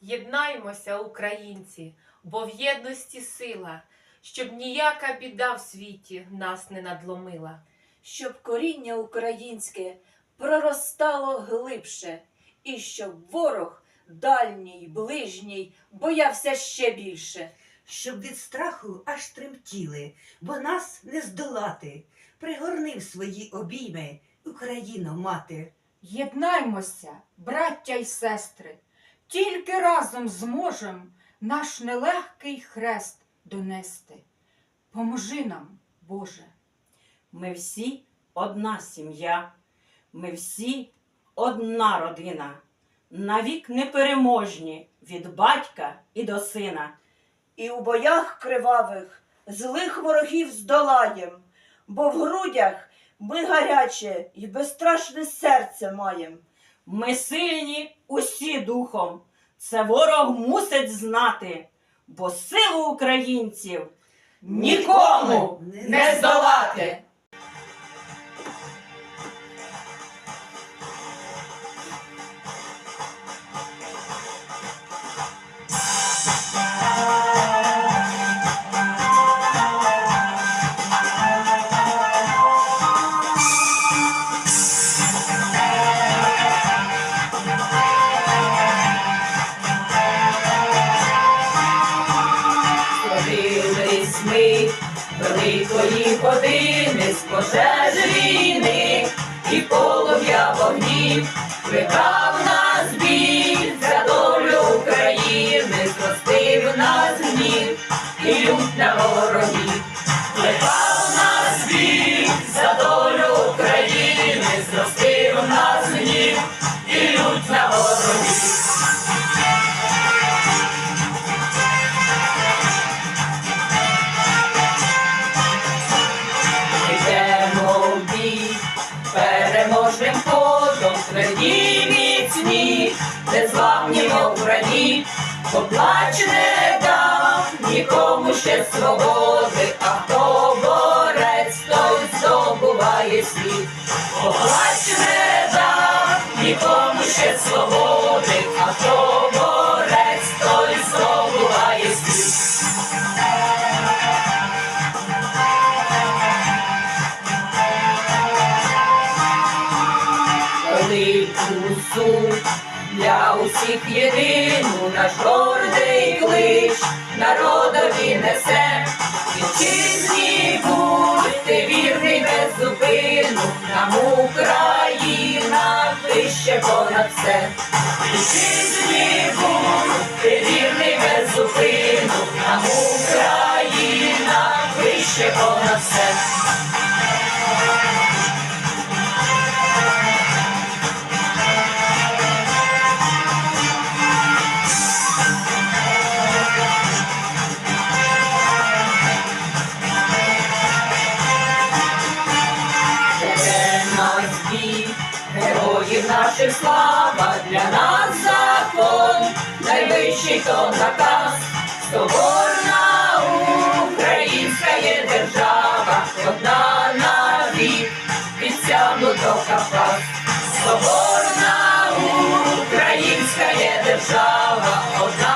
Єднаймося, українці, бо в єдності сила, щоб ніяка біда в світі нас не надломила. щоб коріння українське проростало глибше, і щоб ворог дальній, ближній боявся ще більше. щоб від страху аж тремтіли, бо нас не здолати. Пригорни в свої обійми Україно, мати. Єднаймося, браття й сестри, тільки разом зможем наш нелегкий хрест донести. Поможи нам, Боже. Ми всі одна сім'я, ми всі одна родина, навік непереможні від батька і до сина. і у боях кривавих злих ворогів здолаєм, бо в грудях ми гаряче і безстрашне серце маєм. Ми сильні усі духом, це ворог мусить знати, бо силу українців нікому не здолати! Години з пожеж війни і полум'я вогнів викав нас біль за долю України, зростив нас гнів і лють на ворогів, викав нас біль міцні, незламні мов граніт, поплач не дав нікому ще свободи, а хто борець, той здобуває світ. Поплач не дав нікому ще свободи, а хто борець, той здобуває світ. велику суть для усіх єдину наш гордий клич народові несе. Вітчизні будьте вірний без зупину, нам Україна вище понад все. Вітчизні будьте вірний без зупину, нам Україна вище понад все. Наших слава, для нас закон, найвищий то наказ, соборна українська є держава, одна навік, підсягнуто Кавказ. Соборна українська є держава, одна